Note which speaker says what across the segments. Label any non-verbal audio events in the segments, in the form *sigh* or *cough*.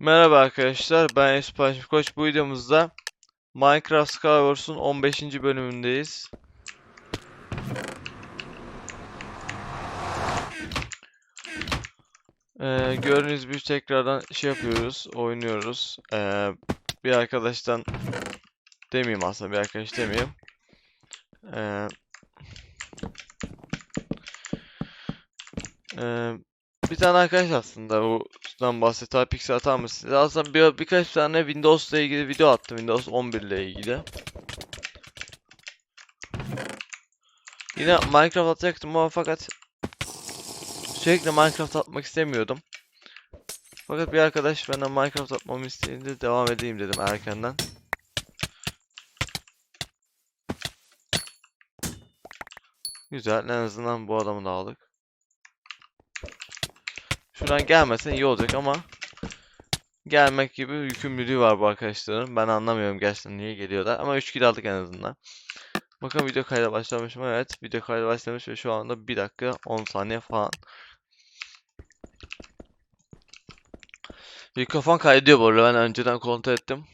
Speaker 1: Merhaba arkadaşlar, ben Espaş Koç. Bu videomuzda Minecraft Skywars'un 15. bölümündeyiz. Ee, gördüğünüz gibi tekrardan şey yapıyoruz, oynuyoruz. Ee, bir arkadaştan demeyeyim aslında, bir arkadaş demeyeyim. Ee, ee, bir tane arkadaş aslında bu Bundan bahset Hypixel atar mısın? Aslında bir, birkaç tane Windows ile ilgili video attım. Windows 11 ile ilgili. Yine Minecraft atacaktım ama fakat sürekli Minecraft atmak istemiyordum. Fakat bir arkadaş benden Minecraft atmamı isteyince devam edeyim dedim erkenden. Güzel. En azından bu adamı da aldık. Şuradan gelmesen iyi olacak ama gelmek gibi yükümlülüğü var bu arkadaşların. Ben anlamıyorum gerçekten niye geliyorlar ama 3 kill aldık en azından. Bakın video kayda başlamış mı? Evet video kayda başlamış ve şu anda 1 dakika 10 saniye falan. Mikrofon kaydediyor bu arada ben önceden kontrol ettim.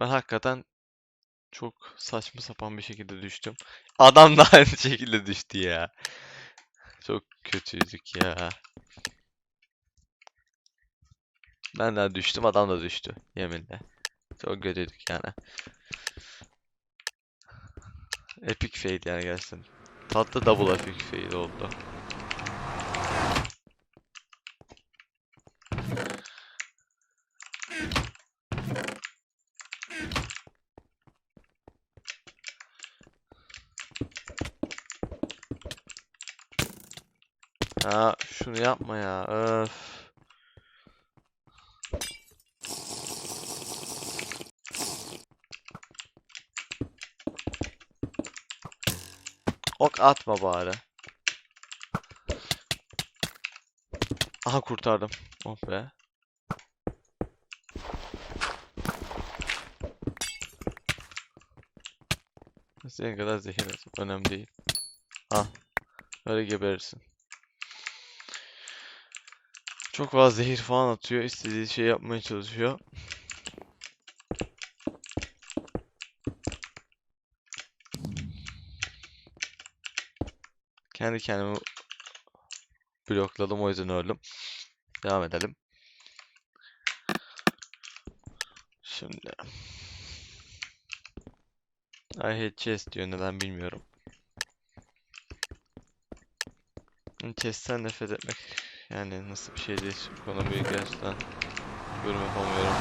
Speaker 1: Ben hakikaten çok saçma sapan bir şekilde düştüm. Adam da *laughs* aynı şekilde düştü ya. Çok kötüydük ya. Ben de düştüm, adam da düştü. Yeminle. Çok kötüydük yani. Epic fail yani gerçekten. Tatlı double epic fail oldu. Ya şunu yapma ya. Öf. Ok atma bari. Aha kurtardım. Oh be. Senin kadar zehir. Önemli değil. Ah. Öyle geberirsin. Çok fazla zehir falan atıyor. istediği şey yapmaya çalışıyor. Kendi kendimi blokladım o yüzden öldüm. Devam edelim. Şimdi I hate chest diyor neden bilmiyorum. Chest'ten nefret etmek yani nasıl bir şey değil büyük gerçekten yorum yapamıyorum.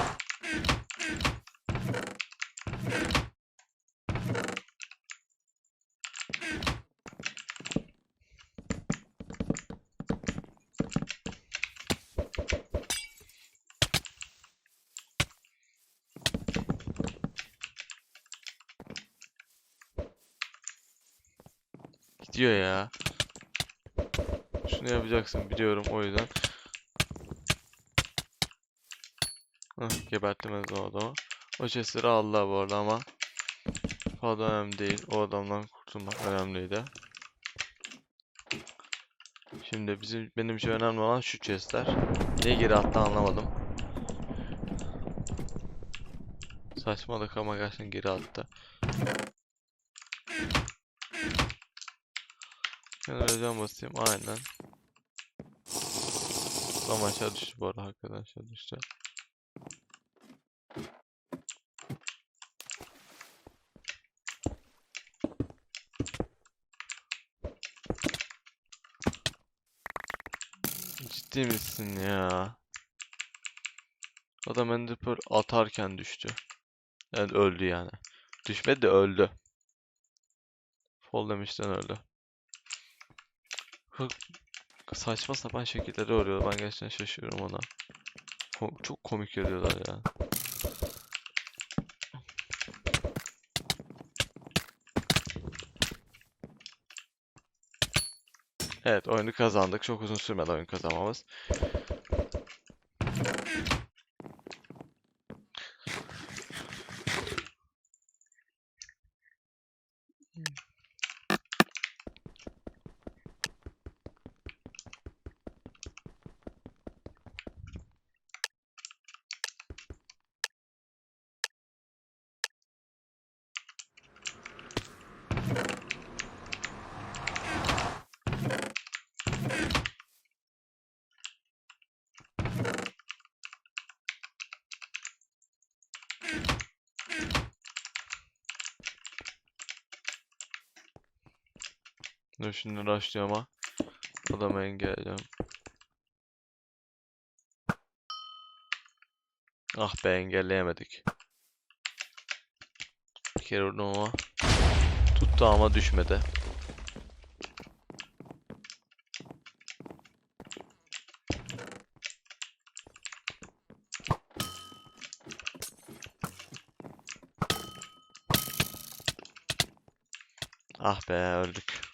Speaker 1: Gidiyor ya. Şunu yapacaksın biliyorum o yüzden. Hah, gebertmez o adamı. O chestleri aldılar bu arada ama fazla önemli değil. O adamdan kurtulmak önemliydi. Şimdi bizim benim için önemli olan şu chestler. Niye geri attı anlamadım. Saçmalık ama gerçekten geri attı. Ben öleceğim basayım aynen. Tam aşağı düştü bu arada hakikaten aşağı düştü. Ciddi misin ya? Adam Ender atarken düştü. Yani öldü yani. Düşmedi de öldü. Fall demişten öldü saçma sapan şekilleri oluyor. Ben gerçekten şaşıyorum ona. Ko çok komik görüyorlar ya. Evet oyunu kazandık. Çok uzun sürmedi oyun kazanmamız. Dur şimdi rushlıyorum ama adamı engelliyorum. Ah be engelleyemedik. Bir kere vurdum ama tuttu ama düşmedi. Ah be öldük.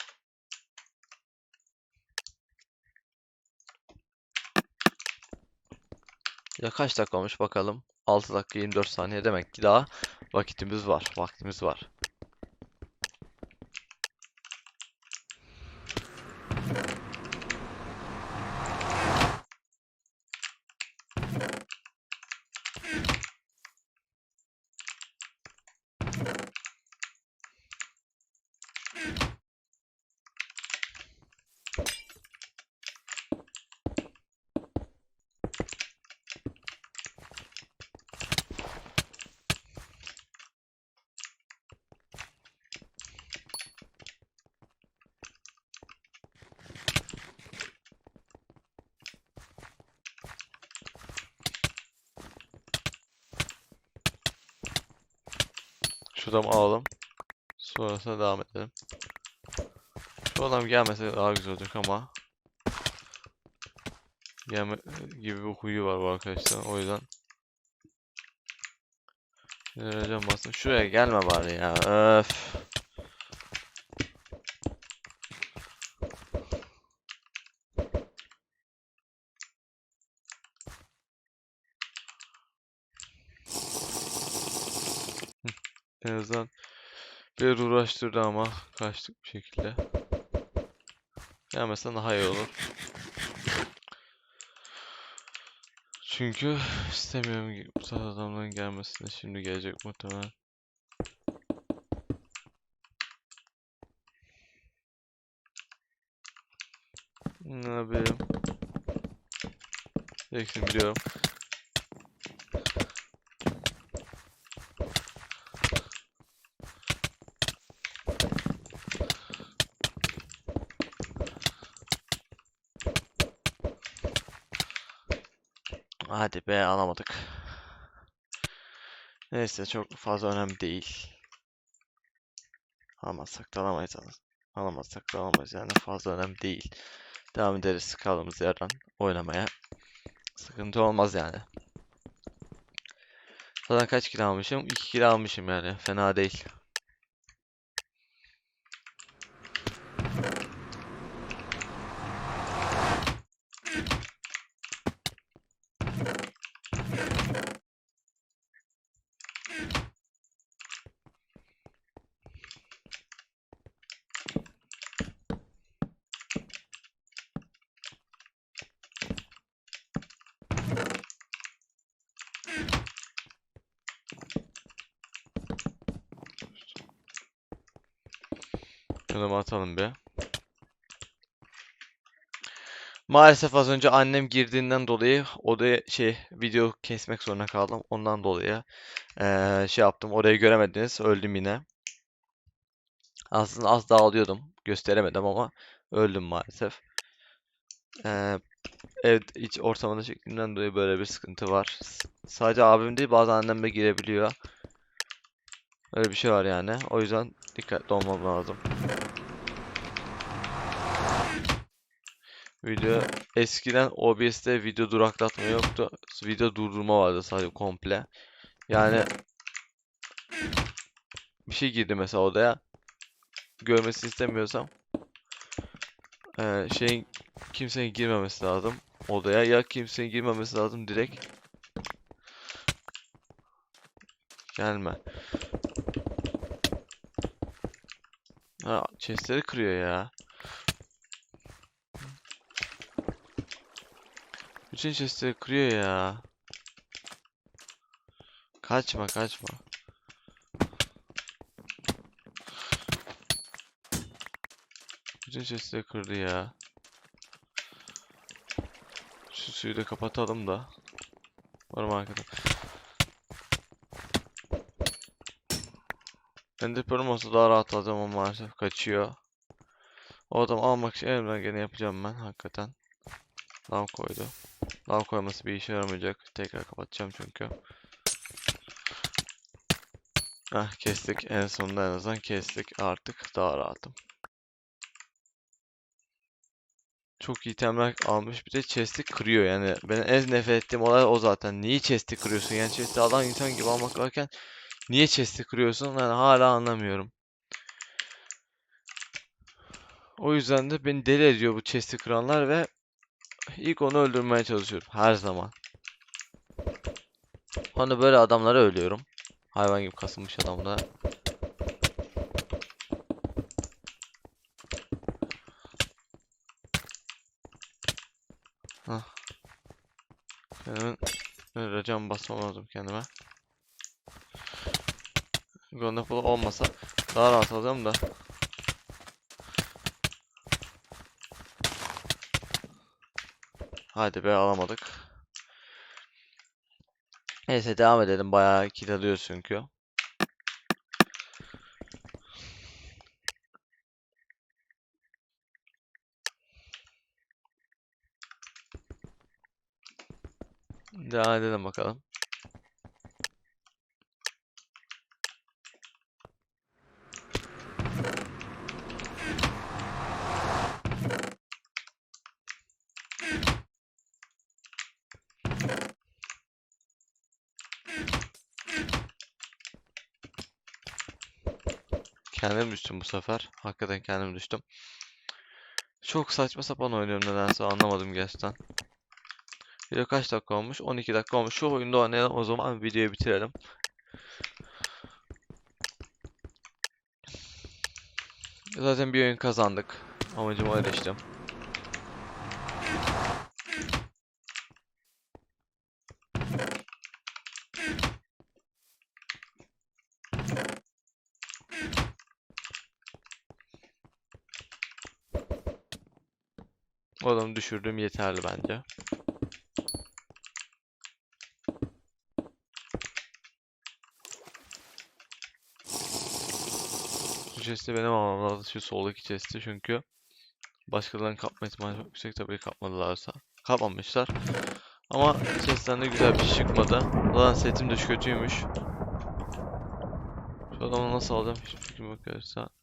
Speaker 1: Ya kaç dakika olmuş bakalım. 6 dakika 24 saniye demek ki daha vakitimiz var. Vaktimiz var. Şuradan alalım. Sonrasında devam edelim. Şu adam gelmese daha güzel olacak ama gelme gibi bir huyu var bu arkadaşlar. O yüzden Vereceğim basın. Şuraya gelme bari ya. Öf. En azından bir uğraştırdı ama kaçtık bir şekilde. Gelmesen daha iyi olur. Çünkü istemiyorum bu tarz adamların gelmesini. Şimdi gelecek muhtemelen. Ne yapayım? Hepsini biliyorum. Hadi be alamadık. Neyse çok fazla önemli değil. Alamazsak da alamayız. al- Alamazsak da alamayız yani fazla önemli değil. Devam ederiz kaldığımız yerden oynamaya. Sıkıntı olmaz yani. Zaten kaç kilo almışım? 2 kilo almışım yani. Fena değil. Şunu atalım bir. Maalesef az önce annem girdiğinden dolayı odaya şey video kesmek zorunda kaldım. Ondan dolayı eee, şey yaptım. Orayı göremediniz. Öldüm yine. Aslında az daha alıyordum. Gösteremedim ama öldüm maalesef. Eee ev iç ortamında çektiğimden dolayı böyle bir sıkıntı var. Sadece abim değil bazen annem de girebiliyor. Öyle bir şey var yani. O yüzden dikkatli olmam lazım. Video eskiden OBS'te video duraklatma yoktu. Video durdurma vardı sadece komple. Yani bir şey girdi mesela odaya. Görmesini istemiyorsam Ee, şeyin kimsenin girmemesi lazım odaya ya kimsenin girmemesi lazım direkt. Gelme. Ha, chestleri kırıyor ya. Bütün chestleri kırıyor ya. Kaçma kaçma. Bütün chestleri kırdı ya. Şu suyu da kapatalım da. Var arkada? Ender Pearl'üm olsa daha rahat alacağım ama maalesef kaçıyor. O adam almak için elimden gene yapacağım ben hakikaten. Lav koydu. Lav koyması bir işe yaramayacak. Tekrar kapatacağım çünkü. Ah kestik. En sonunda en azından kestik. Artık daha rahatım. Çok itemler almış. Bir de chest'i kırıyor yani. Benim en nefret ettiğim olay o zaten. Niye chest'i kırıyorsun? Yani chest'i alan insan gibi almak varken niye chest'i kırıyorsun? Yani hala anlamıyorum. O yüzden de beni deli ediyor bu chest'i kıranlar ve ilk onu öldürmeye çalışıyorum. Her zaman. Sonra böyle adamlara ölüyorum. Hayvan gibi kasılmış adamda. Hah. Kendimin böyle cam basmam lazım kendime. Gondapolu olmasa daha rahat alacağım da. Hadi be alamadık. Neyse devam edelim. Bayağı kill alıyoruz çünkü. Devam edelim bakalım. Kendim düştüm bu sefer. Hakikaten kendim düştüm. Çok saçma sapan oynuyorum nedense anlamadım gerçekten. Video kaç dakika olmuş? 12 dakika olmuş. Şu oyunda oynayalım o zaman videoyu bitirelim. Zaten bir oyun kazandık. Amacım işte. O adamı düşürdüğüm yeterli bence. Şu chest'i benim almam lazım. Şu soldaki chest'i çünkü başkalarının kapma ihtimali çok yüksek tabii kapmadılarsa. Kapmamışlar. Ama chest'ten de güzel bir şey çıkmadı. Zaten setim de kötüymüş. Şu adamı nasıl alacağım hiçbir fikrim yok arkadaşlar.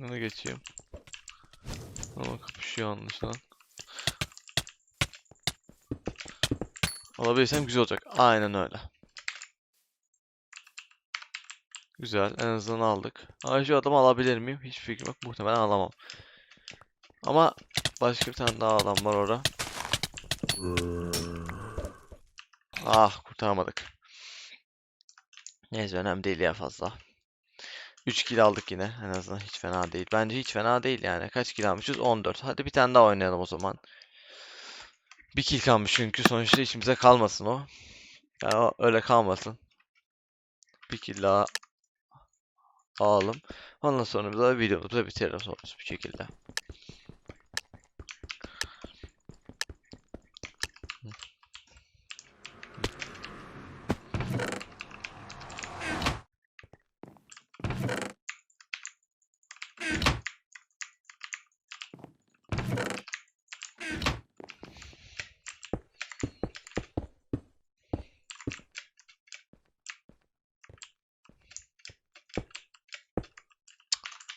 Speaker 1: Yana geçeyim. Ama kapışıyor anlaşılan. Alabilirsem güzel olacak. Aynen öyle. Güzel. En azından aldık. Ama şu adamı alabilir miyim? Hiç fikrim yok. Muhtemelen alamam. Ama başka bir tane daha adam var orada. Ah kurtaramadık. Neyse önemli değil ya fazla. 3 kill aldık yine. En azından hiç fena değil. Bence hiç fena değil yani. Kaç kill almışız? 14. Hadi bir tane daha oynayalım o zaman. Bir kill kalmış çünkü sonuçta içimize kalmasın o. Yani öyle kalmasın. Bir kill daha alalım. Ondan sonra da videomuzu bitirelim sonrası bir şekilde.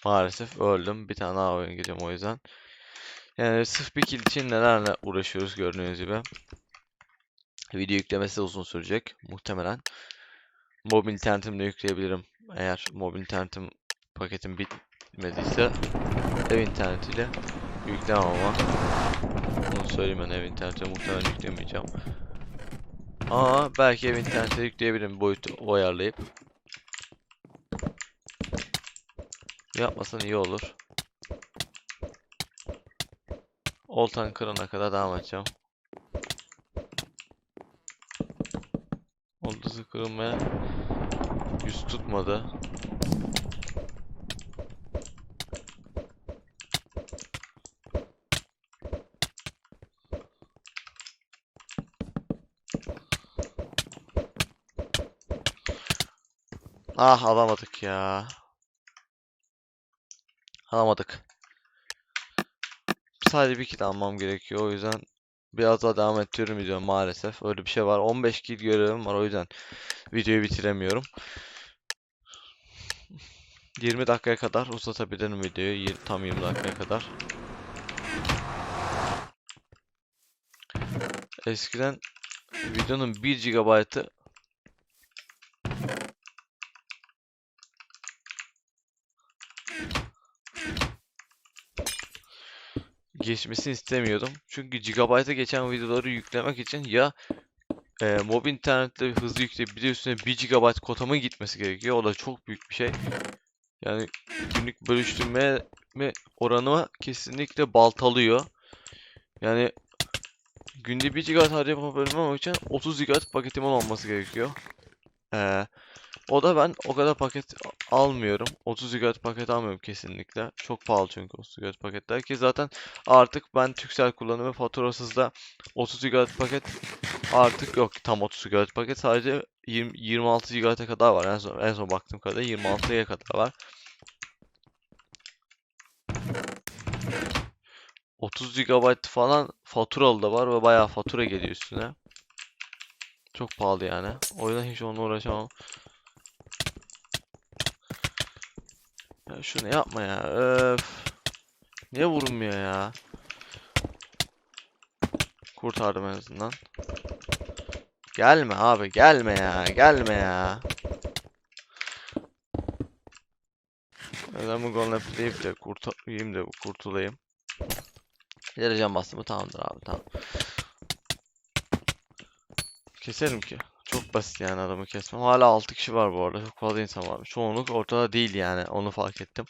Speaker 1: Maalesef öldüm. Bir tane daha oyun gireceğim o yüzden. Yani sırf bir kill için nelerle uğraşıyoruz gördüğünüz gibi. Video yüklemesi uzun sürecek muhtemelen. Mobil internetimle yükleyebilirim. Eğer mobil internetim paketim bitmediyse ev internetiyle yüklemem ama. Bunu söyleyeyim ben ev internetiyle muhtemelen yüklemeyeceğim. Ama belki ev internetiyle yükleyebilirim boyutu ayarlayıp. Yapmasan iyi olur. Oltan kırana kadar devam edeceğim. Oltası kırılmaya yüz tutmadı. Ah alamadık ya. Alamadık. Sadece bir kill almam gerekiyor. O yüzden biraz daha devam ettiriyorum video maalesef. Öyle bir şey var. 15 kill görevim var. O yüzden videoyu bitiremiyorum. 20 dakikaya kadar uzatabilirim videoyu. Tam 20 dakikaya kadar. Eskiden videonun 1 GB'ı geçmesini istemiyordum. Çünkü gigabayta geçen videoları yüklemek için ya e, mobil internette hızlı yükleyip bir de üstüne 1 GB kotamın gitmesi gerekiyor. O da çok büyük bir şey. Yani günlük bölüştürme oranı kesinlikle baltalıyor. Yani günde 1 GB harcayabilmem için 30 GB paketim olması gerekiyor. Ee, o da ben o kadar paket almıyorum. 30 GB paket almıyorum kesinlikle. Çok pahalı çünkü 30 GB paketler ki zaten artık ben Turkcell kullanıyorum ve faturasız da 30 GB paket artık yok tam 30 GB paket sadece 20, 26 GB'a kadar var. En son, en son baktığım kadarıyla 26'ya kadar var. 30 GB falan faturalı da var ve bayağı fatura geliyor üstüne. Çok pahalı yani. O yüzden hiç onunla uğraşamam. Ya şunu yapma ya. Öf. Niye vurulmuyor ya? Kurtardım en azından. Gelme abi gelme ya. Gelme ya. Bu golden play'ip de kurtulayım da kurtulayım. Dereceğim bastım mı tamamdır abi tamam. Keserim ki. Çok basit yani adamı kesmem. Hala 6 kişi var bu arada. Çok fazla insan var. Çoğunluk ortada değil yani. Onu fark ettim.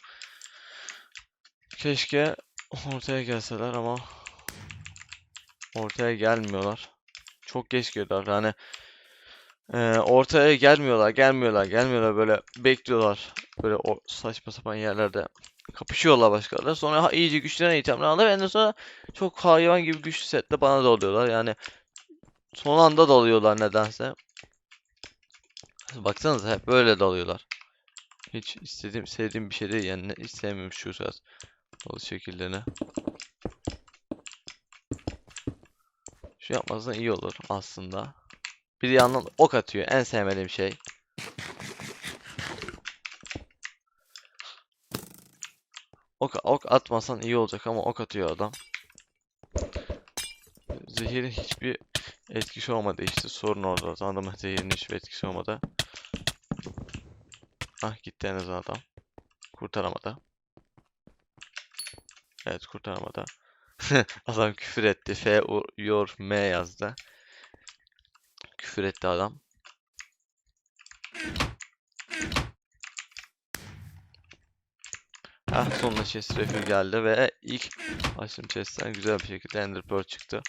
Speaker 1: Keşke ortaya gelseler ama ortaya gelmiyorlar. Çok geç geliyorlar. Yani e, ortaya gelmiyorlar, gelmiyorlar, gelmiyorlar böyle bekliyorlar. Böyle o saçma sapan yerlerde kapışıyorlar başkaları. Sonra iyice güçlenen itemler alıyor. En sonra çok hayvan gibi güçlü setle bana dalıyorlar. Yani son anda dalıyorlar nedense. Baksanıza hep böyle dalıyorlar. Hiç istediğim, sevdiğim bir şey değil yani hiç sevmiyorum şu tarz dalış şekillerini. Şu yapmazsan iyi olur aslında. Bir yandan ok atıyor en sevmediğim şey. Ok, ok atmasan iyi olacak ama ok atıyor adam. Zehirin hiçbir etkisi olmadı işte sorun orada. Adamın zehirinin hiçbir etkisi olmadı. Ah gitti en azından adam. Kurtaramadı. Evet kurtaramadı. *laughs* adam küfür etti. F yor M yazdı. Küfür etti adam. Ah sonunda chest refill geldi ve ilk açtığım chest'ten güzel bir şekilde ender pearl çıktı.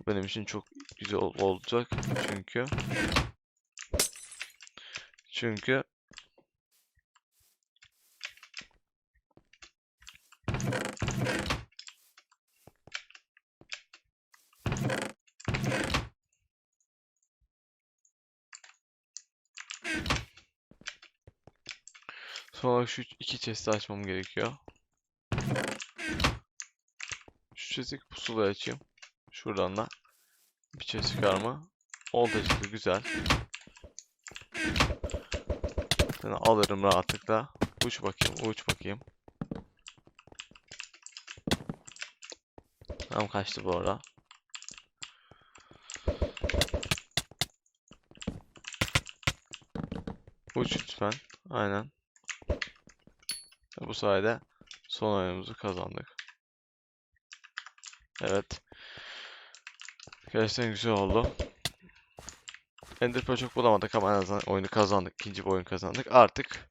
Speaker 1: Bu benim için çok güzel ol olacak çünkü çünkü Son olarak şu iki chest'i açmam gerekiyor. Şu chest'i pusulayı açayım. Şuradan da bir chest çıkarma. Oldu çıktı güzel. Seni alırım rahatlıkla. Uç bakayım, uç bakayım. Tam kaçtı bu ara. Uç lütfen. Aynen. Bu sayede son oyunumuzu kazandık. Evet. Gerçekten güzel oldu. Ender çok bulamadık ama en azından oyunu kazandık. İkinci bir oyun kazandık. Artık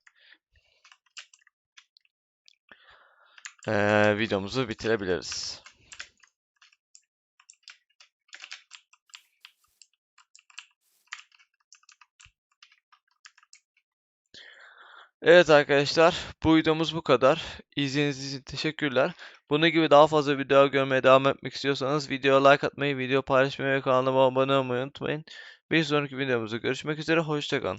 Speaker 1: eee, videomuzu bitirebiliriz. Evet arkadaşlar, bu videomuz bu kadar. İzlediğiniz için teşekkürler. Bunun gibi daha fazla video görmeye devam etmek istiyorsanız videoya like atmayı, video paylaşmayı ve kanalıma abone olmayı unutmayın. Bir sonraki videomuzda görüşmek üzere, hoşça kalın.